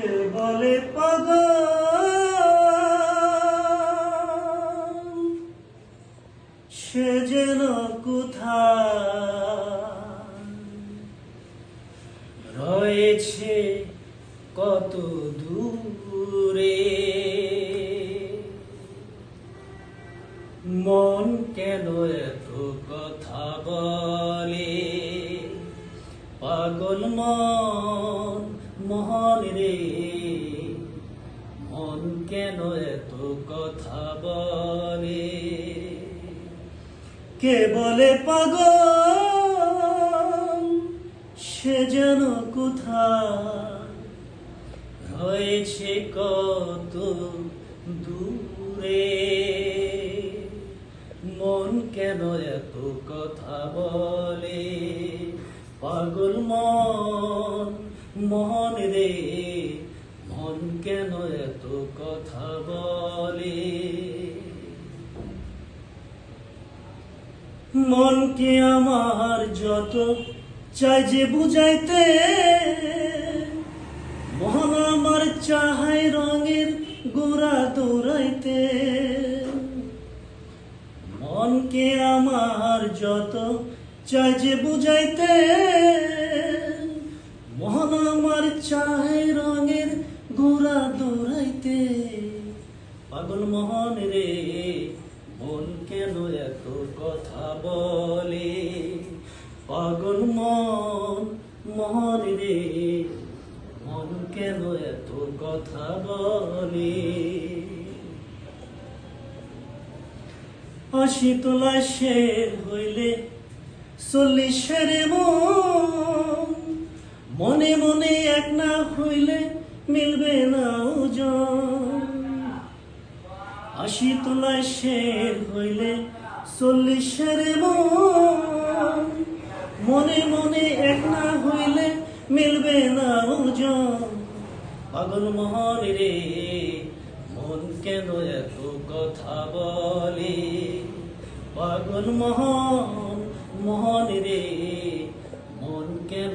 কে বলে পাগল সে যেন কোথায়? রয়েছে কত দূরে? মন কেন এত কথা বলে? পাগল মন মহন রে। মন কেন এত কথা বলে? কে বলে পাগল? সে যেন কোথায়? রয়েছে কত দূরে? মন কেন এত কথা বলে? পাগল মন মন রে, মন কেন এত কথা বলে? মনকে আমার যত চাই যে বুঝাইতে? মহান আমার চাহাই রঙের গোড়া দৌড়াইতে। মনকে আমার যত চাই যে বুঝাইতে? মহান আমার রঙের গোড়া দৌড়াইতে। পাগল মোহন রে, মন কেন এত কথা বলে? পাগল মন, মোহন রে, মন কেন এত কথা বলে? আশি তোলা শের হইলে চল্লিশের মন মনে মনে এক না হইলে মিলবে না আশি তোলায় শের হইলে চল্লিশের মন। মনে মনে এক না হইলে মিলবে না ওজন। পাগল মোহন রে, মন কেন এত কথা বলে? পাগল মোহন মোহন রে, মন কেন